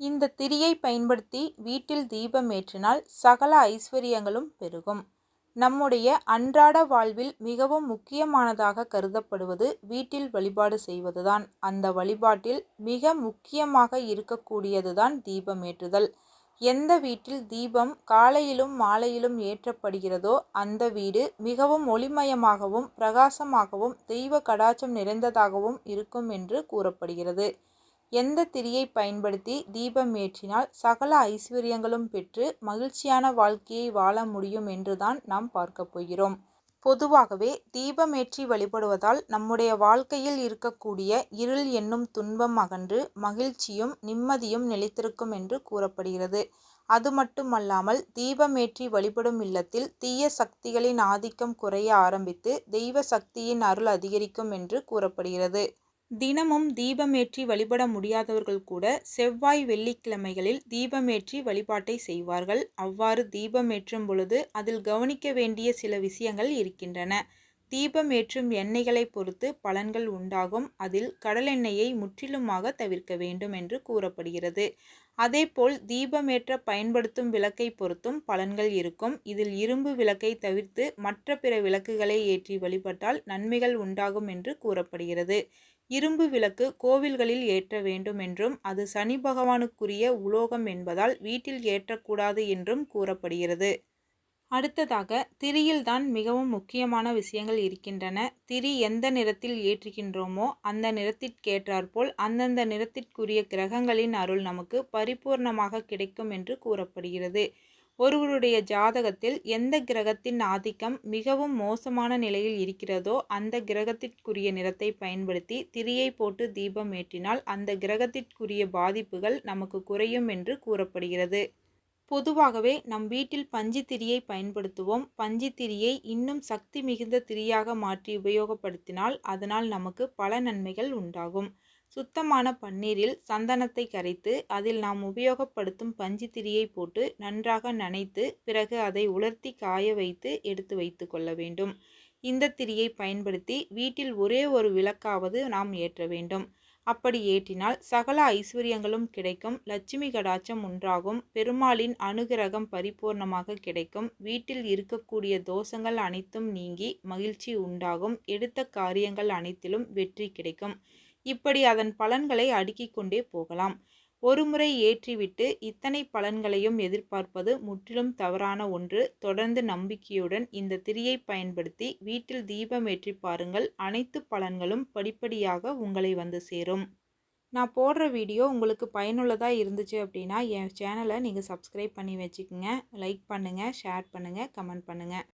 இந்த திரியை பயன்படுத்தி வீட்டில் தீபம் ஏற்றினால் சகல ஐஸ்வர்யங்களும் பெருகும். நம்முடைய அன்றாட வாழ்வில் மிகவும் முக்கியமானதாக கருதப்படுவது வீட்டில் வழிபாடு செய்வதுதான். அந்த வழிபாட்டில் மிக முக்கியமாக இருக்கக்கூடியதுதான் தீபம் ஏற்றுதல். எந்த வீட்டில் தீபம் காலையிலும் மாலையிலும் ஏற்றப்படுகிறதோ அந்த வீடு மிகவும் ஒளிமயமாகவும் பிரகாசமாகவும் தெய்வ கடாச்சம் நிறைந்ததாகவும் இருக்கும் என்று கூறப்படுகிறது. எந்த திரியை பயன்படுத்தி தீபம் ஏற்றினால் சகல ஐஸ்வர்யங்களும் பெற்று மகிழ்ச்சியான வாழ்க்கையை வாழ முடியும் என்றுதான் நாம் பார்க்க போகிறோம். பொதுவாகவே தீபமேற்றி வழிபடுவதால் நம்முடைய வாழ்க்கையில் இருக்கக்கூடிய இருள் என்னும் துன்பம் அகன்று மகிழ்ச்சியும் நிம்மதியும் நிலைத்திருக்கும் என்று கூறப்படுகிறது. அது மட்டுமல்லாமல் தீபமேற்றி வழிபடும் இல்லத்தில் தீய சக்திகளின் ஆதிக்கம் குறைய ஆரம்பித்து தெய்வ சக்தியின் அருள் அதிகரிக்கும் என்று கூறப்படுகிறது. தினமும் தீபமேற்றி வழிபட முடியாதவர்கள் கூட செவ்வாய் வெள்ளிக்கிழமைகளில் தீபமேற்றி வழிபாட்டை செய்வார்கள். அவ்வாறு தீபமேற்றும் பொழுது அதில் கவனிக்க வேண்டிய சில விஷயங்கள் இருக்கின்றன. தீபம் ஏற்றும் எண்ணெய்களை பொறுத்து பலன்கள் உண்டாகும். அதில் கடலெண்ணெயை முற்றிலுமாக தவிர்க்க வேண்டும் என்று கூறப்படுகிறது. அதேபோல் தீபமேற்ற பயன்படுத்தும் விளக்கை பொறுத்தும் பலன்கள் இருக்கும். இதில் இரும்பு விளக்கை தவிர்த்து மற்ற பிற விளக்குகளை ஏற்றி வழிபட்டால் நன்மைகள் உண்டாகும் என்று கூறப்படுகிறது. இரும்பு விளக்கு கோவில்களில் ஏற்ற வேண்டும் என்றும் அது சனி பகவானுக்குரிய உலோகம் என்பதால் வீட்டில் ஏற்றக்கூடாது என்றும் கூறப்படுகிறது. அடுத்ததாக திரியில்தான் மிகவும் முக்கியமான விஷயங்கள் இருக்கின்றன. திரி எந்த நிறத்தில் ஏற்றுகின்றோமோ அந்த நிறத்திற்கேற்றாற்போல் அந்தந்த நிறத்திற்குரிய கிரகங்களின் அருள் நமக்கு பரிபூர்ணமாக கிடைக்கும் என்று கூறப்படுகிறது. ஒருவருடைய ஜாதகத்தில் எந்த கிரகத்தின் ஆதிக்கம் மிகவும் மோசமான நிலையில் இருக்கிறதோ அந்த கிரகத்திற்குரிய நிறத்தை பயன்படுத்தி திரியை போட்டு தீபம் ஏற்றினால் அந்த கிரகத்திற்குரிய பாதிப்புகள் நமக்கு குறையும் என்று கூறப்படுகிறது. பொதுவாகவே நம் வீட்டில் பஞ்சித்திரியை பயன்படுத்துவோம். பஞ்சித்திரியை இன்னும் சக்தி மிகுந்த திரியாக மாற்றி உபயோகப்படுத்தினால் அதனால் நமக்கு பல நன்மைகள் உண்டாகும். சுத்தமான பன்னீரில் சந்தனத்தை கரைத்து அதில் நாம் உபயோகப்படுத்தும் பஞ்சித்திரியை போட்டு நன்றாக நனைத்து பிறகு அதை உலர்த்தி காய வைத்து எடுத்து வைத்து கொள்ள வேண்டும். இந்த திரியை பயன்படுத்தி வீட்டில் ஒரே ஒரு விளக்காவது நாம் ஏற்ற வேண்டும். அப்படி ஏற்றினால் சகல ஐஸ்வர்யங்களும் கிடைக்கும் லட்சுமி கடாச்சம் உண்டாகும் பெருமாளின் அனுகிரகம் பரிபூர்ணமாக கிடைக்கும் வீட்டில் இருக்கக்கூடிய தோஷங்கள் அனைத்தும் நீங்கி மகிழ்ச்சி உண்டாகும் எடுத்த காரியங்கள் அனைத்திலும் வெற்றி கிடைக்கும். இப்படி அதன் பலன்களை அடுக்கிக் கொண்டே போகலாம். ஒருமுறை ஏற்றிவிட்டு இத்தனை பலன்களையும் எதிர்பார்ப்பது முற்றிலும் தவறான ஒன்று. தொடர்ந்து நம்பிக்கையுடன் இந்த திரியை பயன்படுத்தி வீட்டில் தீபம் ஏற்றி பாருங்கள். அனைத்து பலன்களும் படிப்படியாக உங்களை வந்து சேரும். நான் போடுற வீடியோ உங்களுக்கு பயனுள்ளதாக இருந்துச்சு அப்படின்னா என் சேனலை நீங்கள் சப்ஸ்கிரைப் பண்ணி வச்சுக்கோங்க. லைக் பண்ணுங்கள் ஷேர் பண்ணுங்கள் கமெண்ட் பண்ணுங்கள்